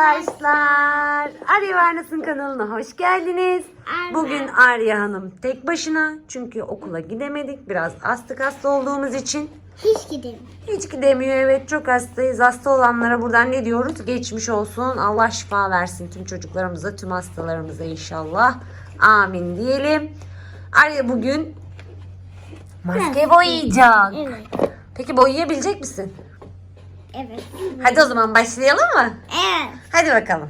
arkadaşlar. Arya Varnas'ın kanalına hoş geldiniz. Arya. Bugün Arya Hanım tek başına çünkü okula gidemedik. Biraz astık hasta olduğumuz için. Hiç gidelim. Hiç gidemiyor evet çok hastayız. Hasta olanlara buradan ne diyoruz? Geçmiş olsun. Allah şifa versin tüm çocuklarımıza, tüm hastalarımıza inşallah. Amin diyelim. Arya bugün maske boyayacak. Evet. Peki boyayabilecek misin? Evet. Hadi o zaman başlayalım mı? Evet. Hadi bakalım.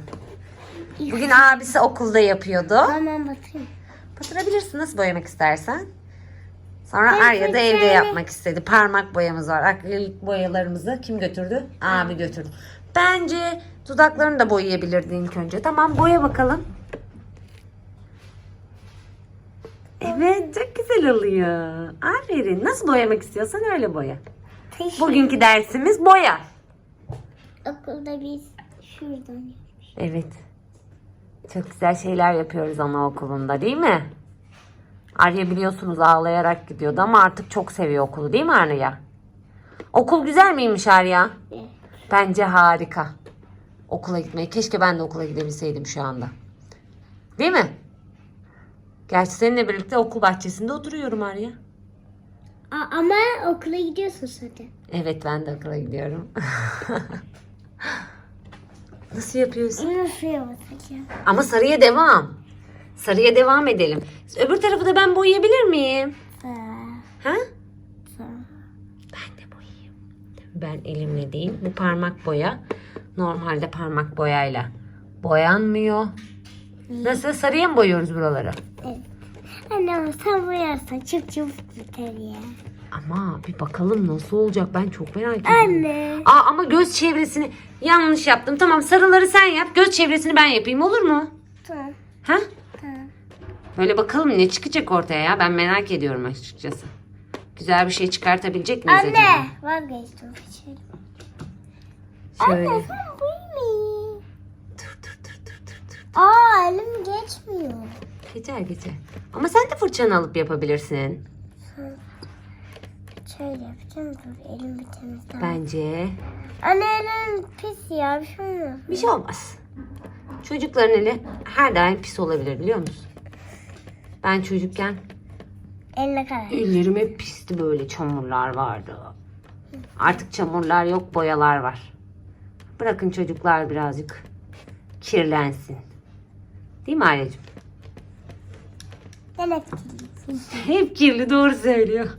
Bugün abisi okulda yapıyordu. Tamam bakayım. Batırabilirsin nasıl boyamak istersen. Sonra Ben Arya da evde yapmak istedi. Parmak boyamız var. Akrilik boyalarımızı kim götürdü? Abi götürdü. Bence dudaklarını da boyayabilirdin ilk önce. Tamam boya bakalım. Evet çok güzel oluyor. Aferin. Nasıl boyamak istiyorsan öyle boya. Bugünkü dersimiz boya. Okulda biz şuradan Evet. Çok güzel şeyler yapıyoruz anaokulunda değil mi? Arya biliyorsunuz ağlayarak gidiyordu ama artık çok seviyor okulu değil mi Arya? Okul güzel miymiş Arya? Evet. Bence harika. Okula gitmeyi. Keşke ben de okula gidebilseydim şu anda. Değil mi? Gerçi seninle birlikte okul bahçesinde oturuyorum Arya. A- ama okula gidiyorsun zaten. Evet ben de okula gidiyorum. Nasıl yapıyorsun? Bunu suya basacağım. Ama sarıya devam. Sarıya devam edelim. Öbür tarafı da ben boyayabilir miyim? Sağ. Ha? Ben de boyayayım. Ben elimle değil. Bu parmak boya. Normalde parmak boyayla boyanmıyor. Nasıl? Sarıya mı boyuyoruz buraları? Evet. Anne sen boyarsan çok çabuk biter ya. Ama bir bakalım nasıl olacak. Ben çok merak ediyorum. Anne. Aa, ama göz çevresini yanlış yaptım. Tamam sarıları sen yap. Göz çevresini ben yapayım olur mu? Tamam. Ha? Tamam. Böyle bakalım ne çıkacak ortaya ya. Ben merak ediyorum açıkçası. Güzel bir şey çıkartabilecek miyiz acaba? Anne. Vazgeçtim. Şöyle. Anne sen boyamayın. Dur dur dur dur dur dur. Aa elim geçmiyor. Geçer geçer. Ama sen de fırçanı alıp yapabilirsin. Şöyle yapacağım dur elimi temizle. Bence. Anne elim pis ya bir şey olmaz. Bir şey olmaz. Çocukların eli her daim pis olabilir biliyor musun? Ben çocukken Eline kadar. ellerim hep pisti böyle çamurlar vardı. Artık çamurlar yok boyalar var. Bırakın çocuklar birazcık kirlensin. Değil mi Arya'cığım? Ben etkiliyim. Hep kirli doğru söylüyor.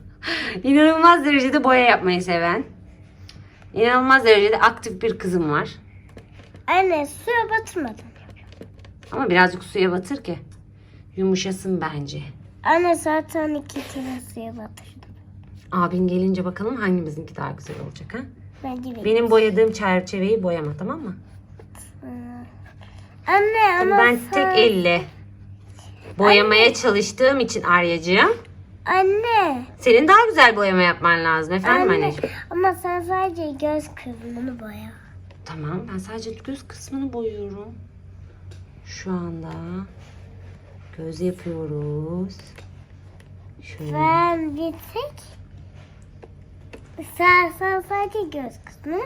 İnanılmaz derecede boya yapmayı seven. İnanılmaz derecede aktif bir kızım var. Anne suya batırmadan. Ama birazcık suya batır ki yumuşasın bence. Anne zaten iki kere suya batırdım. Abin gelince bakalım hangimizinki daha güzel olacak ha? Bence benim. Benim boyadığım çerçeveyi boyama tamam mı? Anne Tabii ama ben sen... tek elle boyamaya çalıştığım için Arya'cığım Anne. senin daha güzel boyama yapman lazım efendim Anne. anneciğim. Ama sen sadece göz kıvrımını boya. Tamam ben sadece göz kısmını boyuyorum. Şu anda göz yapıyoruz. Şöyle. Ben bir tek sen, sen sadece göz kısmını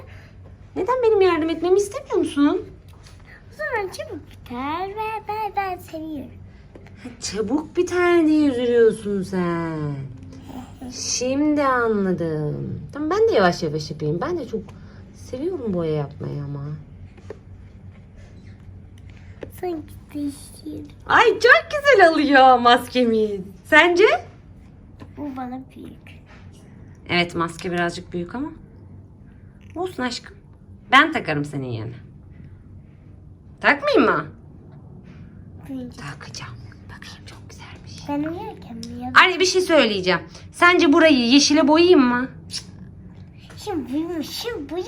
Neden benim yardım etmemi istemiyor musun? o zaman çabuk biter ve ben, ben seviyorum. Çabuk tane diye üzülüyorsun sen. Şimdi anladım. Tamam ben de yavaş yavaş yapayım. Ben de çok seviyorum boya yapmayı ama. Sanki değişiyor. Ay çok güzel oluyor maskemiz. Sence? Bu bana büyük. Evet maske birazcık büyük ama. Olsun aşkım. Ben takarım senin yerine. Takmayayım mı? Takacağım. Ben uyurken mi ya? Anne bir şey söyleyeceğim. Sence burayı yeşile boyayayım mı? Şimdi mü? Şimdi mü?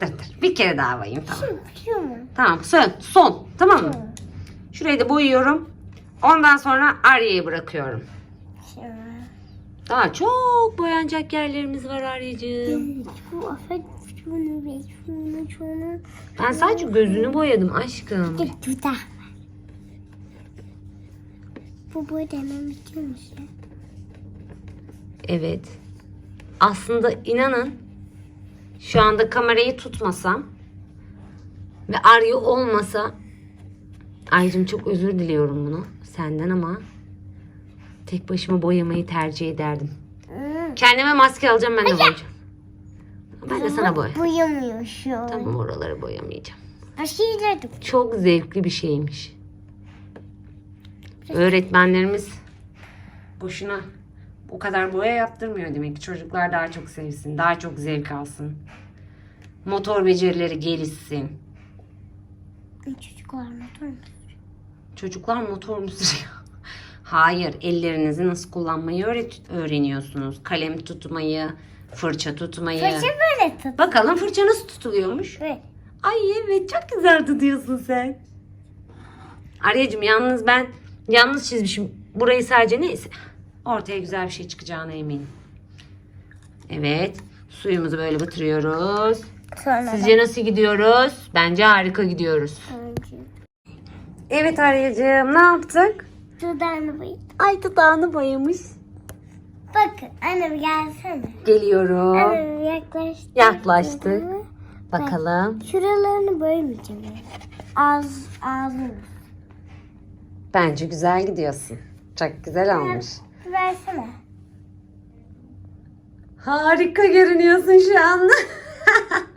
Dur dur. Bir kere daha boyayayım tamam. Şimdi mü? Tamam son. Son. Tamam mı? Tamam. Şurayı da boyuyorum. Ondan sonra Arya'yı bırakıyorum. Şimdi. Daha çok boyanacak yerlerimiz var Arya'cığım. Bu afet şunu ve şunu şunu. Ben sadece gözünü boyadım aşkım. Dur tuta. Bu bitiyormuş ya. Evet. Aslında inanın şu anda kamerayı tutmasam Ve Arya olmasa Ayrıcım çok özür diliyorum bunu senden ama tek başıma boyamayı tercih ederdim. Hmm. Kendime maske alacağım ben de boyayacağım. Ben de sana boya. Boyamıyor şu an. Tamam oraları boyamayacağım. Aşırı Çok zevkli bir şeymiş. Öğretmenlerimiz boşuna o kadar boya yaptırmıyor demek ki çocuklar daha çok sevsin, daha çok zevk alsın. Motor becerileri gelişsin. Çocuklar motor mu? Çocuklar motor mu sürüyor? Hayır, ellerinizi nasıl kullanmayı öğret öğreniyorsunuz. Kalem tutmayı, fırça tutmayı. Fırça böyle tut. Bakalım fırça nasıl tutuluyormuş? Böyle. Ay evet çok güzel tutuyorsun sen. Aryacığım yalnız ben yalnız çizmişim. Burayı sadece neyse. Ortaya güzel bir şey çıkacağına eminim. Evet. Suyumuzu böyle batırıyoruz. Sonra Sizce nasıl gidiyoruz? Bence harika gidiyoruz. Önce Evet Aryacığım ne yaptık? dudağını boyayıp. Ay dudağını boyamış. Bakın anne bir gelsene. Geliyorum. Anne bir yaklaştı. Yaklaştık. Bakalım. Şuralarını boyamayacağım. Ağız, ağzını. Bence güzel gidiyorsun. Çok güzel olmuş. Versene. Harika görünüyorsun şu anda.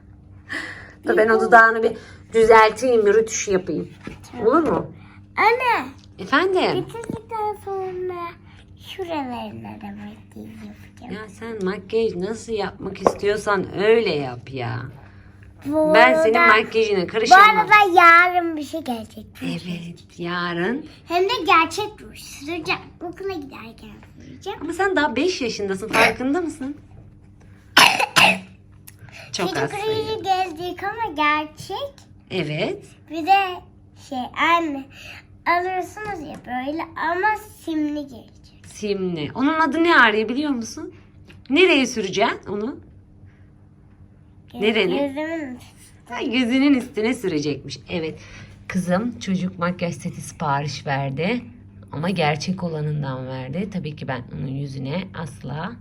Dur ben o dudağını bir düzelteyim, bir rütuş yapayım. Olur mu? Anne. Efendim? Bitirdikten sonra şuralarına da makyaj yapacağım. Ya sen makyaj nasıl yapmak istiyorsan öyle yap ya. Bu Ben senin arada- makyajına Bu karışamam. arada yarın bir şey gelecek. Evet yarın. Hem de gerçek ruj süreceğim. Okula giderken süreceğim. Ama sen daha 5 yaşındasın farkında mısın? Çok Çocuk az sayı. ruju gelecek ama gerçek. Evet. Bir de şey anne alıyorsunuz ya böyle ama simli gelecek. Simli. Onun adı ne Arya biliyor musun? Nereye süreceksin onu? Nereye? Gözümün Ha, Gözünün üstüne sürecekmiş. Evet. Kızım çocuk makyaj seti sipariş verdi. Ama gerçek olanından verdi. Tabii ki ben onun yüzüne asla.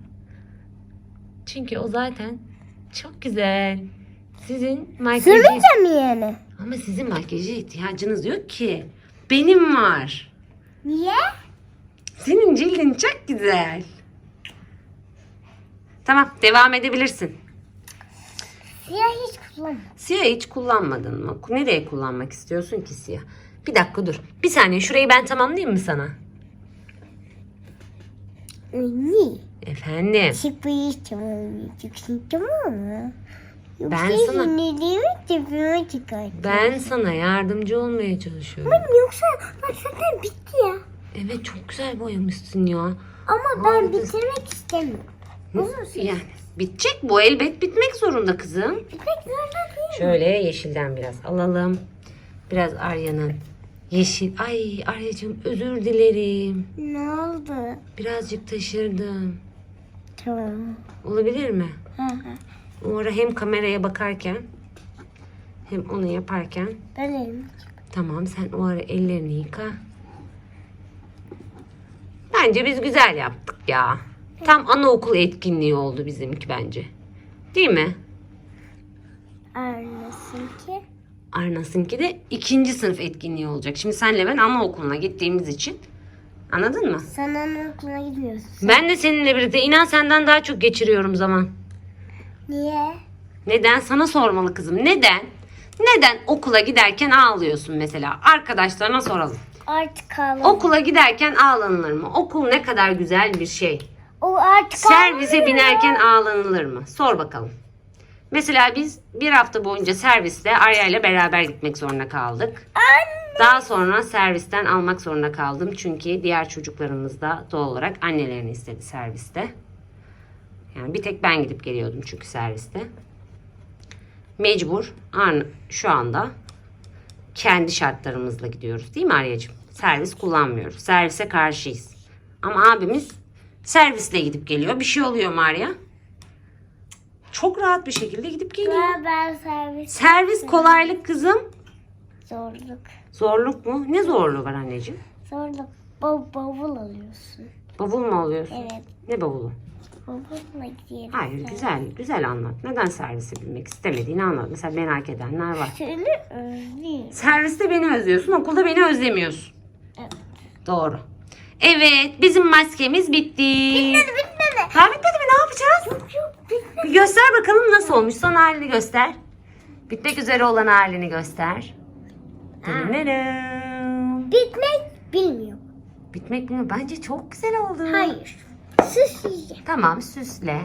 Çünkü o zaten çok güzel. Sizin makyajı... Sürmeyeceğim yani. Ama sizin makyaja ihtiyacınız yok ki. Benim var. Niye? Senin cildin çok güzel. Tamam devam edebilirsin. Siyah hiç kullanma. Siyah hiç kullanmadın mı? Nereye kullanmak istiyorsun ki siyah? Bir dakika dur. Bir saniye şurayı ben tamamlayayım mı sana? Niye? Efendim. Çıkmayı çıkmayacak tamam mı? Ben sana- tepeme çıkartacağım. Ben sana yardımcı olmaya çalışıyorum. Yoksa bak zaten bitti ya. Evet çok güzel boyamışsın ya. Ama ben bitirmek istemiyorum. Uzun süre. Yani bitecek bu elbet bitmek zorunda kızım. Bitmek zorunda değil. Şöyle yeşilden biraz alalım. Biraz Arya'nın yeşil. Ay Arya'cığım özür dilerim. Ne oldu? Birazcık taşırdım. Tamam. Olabilir mi? Hı hı. O ara hem kameraya bakarken hem onu yaparken Ben elimi tamam sen o ara ellerini yıka. Bence biz güzel yaptık ya. Tam anaokul etkinliği oldu bizimki bence. Değil mi? Arnasın ki. Arnas'ınki de ikinci sınıf etkinliği olacak. Şimdi senle ben anaokuluna gittiğimiz için. Anladın mı? Sen anaokuluna gidiyorsun. Ben de seninle birlikte inan senden daha çok geçiriyorum zaman. Niye? Neden? Sana sormalı kızım. Neden? Neden okula giderken ağlıyorsun mesela? Arkadaşlarına soralım. Artık ağlamam. Okula giderken ağlanılır mı? Okul ne kadar güzel bir şey. O artık Servise binerken ağlanılır mı? Sor bakalım. Mesela biz bir hafta boyunca serviste Arya ile beraber gitmek zorunda kaldık. Anne. Daha sonra servisten almak zorunda kaldım. Çünkü diğer çocuklarımız da doğal olarak annelerini istedi serviste. Yani bir tek ben gidip geliyordum çünkü serviste. Mecbur an şu anda kendi şartlarımızla gidiyoruz değil mi Arya'cığım? Servis kullanmıyoruz. Servise karşıyız. Ama abimiz servisle gidip geliyor. Bir şey oluyor mu Arya? Çok rahat bir şekilde gidip geliyor. Ben, ben servis Servis kolaylık kızım. zorluk. Zorluk mu? Ne zorluğu var anneciğim? Zorluk. Bav, bavul alıyorsun. Bavul mu alıyorsun? Evet. Ne bavulu? Babamla gidiyoruz. Hayır güzel güzel anlat. Neden servise binmek istemediğini anlat. Mesela merak edenler var. Seni özlüyorum. Serviste beni özlüyorsun, okulda beni özlemiyorsun. Evet. Doğru. Evet, bizim maskemiz bitti. Bitmedi bitmedi. Ha bitmedi mi? Ne yapacağız? Yok yok bitmedi. Bir göster bakalım nasıl olmuş. Son halini göster. Bitmek üzere olan halini göster. Tadadadam. Bitmek bilmiyor. Bitmek mi? Bence çok güzel oldu. Hayır. Süsleyeceğim. Tamam süsle.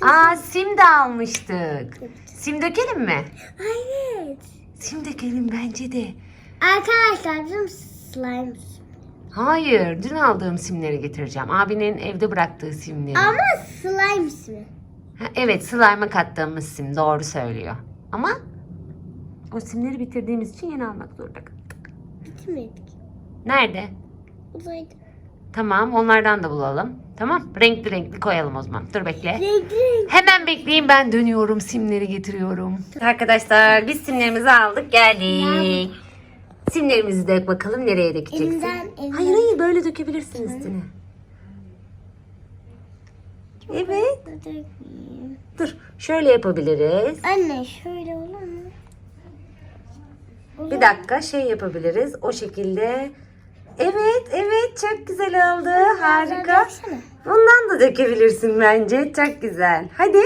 Aa sim de almıştık. Sim dökelim mi? Hayır. Sim dökelim bence de. Arkadaşlar bizim slime. Hayır, dün aldığım simleri getireceğim. Abinin evde bıraktığı simleri. Ama slime ismi. Ha, evet, slime'a kattığımız sim. Doğru söylüyor. Ama o simleri bitirdiğimiz için yeni almak zorunda kaldık. Bitmedik. Nerede? Uzaydı. Tamam, onlardan da bulalım. Tamam, renkli renkli koyalım o zaman. Dur bekle. Renkli. Hemen bekleyin ben dönüyorum simleri getiriyorum. Arkadaşlar biz simlerimizi aldık geldik. Simlerimizi dök bakalım nereye dökeceksin. Elimden, elimden. Hayır hayır böyle dökebilirsin üstüne. Evet. Dur şöyle yapabiliriz. Anne şöyle olur mu? Bir dakika şey yapabiliriz o şekilde. Evet evet çok güzel oldu harika. Bundan da dökebilirsin bence çok güzel. Hadi.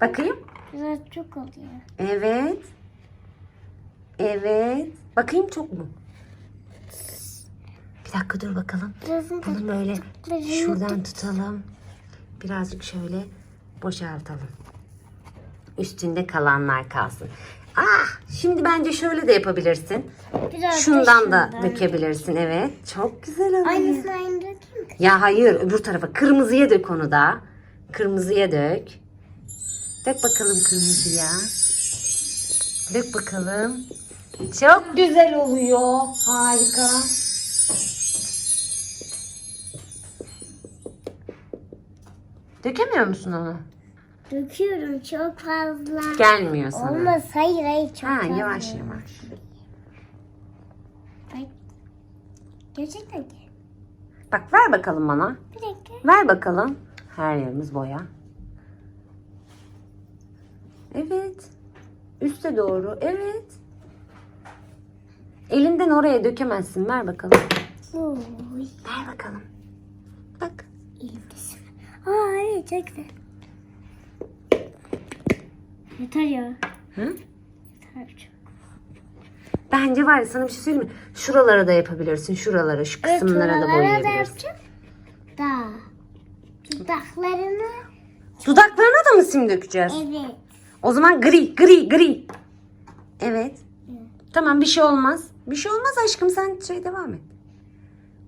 Bakayım. Biraz çok oluyor. Evet. Evet. Bakayım çok mu? Bir dakika dur bakalım. Bunu böyle şuradan tutalım. Birazcık şöyle boşaltalım. Üstünde kalanlar kalsın. Ah, şimdi bence şöyle de yapabilirsin. biraz Şundan da dökebilirsin. Evet. Çok güzel oluyor. Aynısını aynı dökeyim mi? Ya hayır, öbür tarafa kırmızıya dök onu da. Kırmızıya dök. Dök bakalım kırmızıya. Dök bakalım. Çok güzel oluyor. Harika. Dökemiyor musun onu? Döküyorum çok fazla. Gelmiyor sana. Olmaz hayır hayır çok Ha, fazla. yavaş yavaş. Ay. Gerçekten ki. Bak ver bakalım bana. Bir dakika. Ver bakalım. Her yerimiz boya. Evet. Üste doğru. Evet. Elinden oraya dökemezsin. Ver bakalım. Oy. Ver bakalım. Bak. Elimdesin. Aa evet çok güzel. Yeter ya. Hı? Yeter çok. Bence var ya sana bir şey söyleyeyim mi? Şuralara da yapabilirsin. Şuralara, şu kısımlara da oralara da boyayabilirsin. yapacağım. Da. Dudaklarını. Dudaklarına da mı sim dökeceğiz? Evet. O zaman gri, gri, gri. Evet. Tamam bir şey olmaz. Bir şey olmaz aşkım sen şey devam et.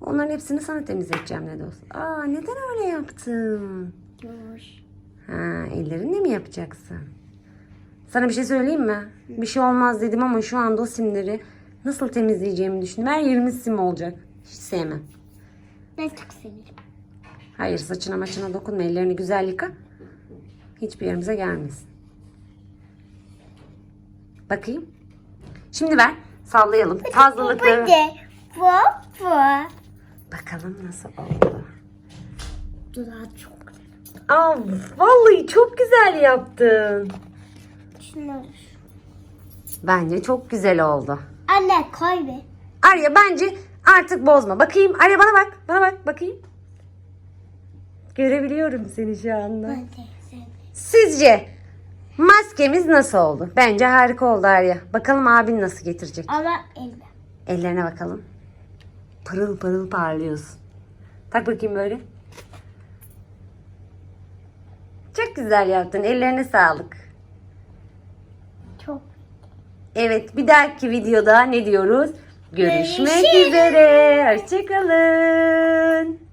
Onların hepsini sana temizleteceğim ne de olsa. Aa neden öyle yaptın? Yoş. Ha ellerinle mi yapacaksın? Sana bir şey söyleyeyim mi? Bir şey olmaz dedim ama şu anda o simleri nasıl temizleyeceğimi düşündüm. Her yerimiz sim olacak. Hiç sevmem. Ben çok severim. Hayır saçına maçına dokunma. Ellerini güzel yıka. Hiçbir yerimize gelmesin. Bakayım. Şimdi ver. Sallayalım. Fazlalıkları. Hadi. Bu bu. Bakalım nasıl oldu. Dudağı çok. Aa, vallahi çok güzel yaptın. Şunları. Bence çok güzel oldu. Anne koy be. Arya bence artık bozma. Bakayım. Arya bana bak. Bana bak. Bakayım. Görebiliyorum seni şu anda. Sizce maskemiz nasıl oldu? Bence harika oldu Arya. Bakalım abin nasıl getirecek. Ama elde. Ellerine bakalım. Pırıl pırıl parlıyorsun. Tak bakayım böyle. Çok güzel yaptın. Ellerine sağlık. Çok. Evet bir dahaki videoda ne diyoruz? Görüşmek Görüşürüz. üzere. Hoşçakalın.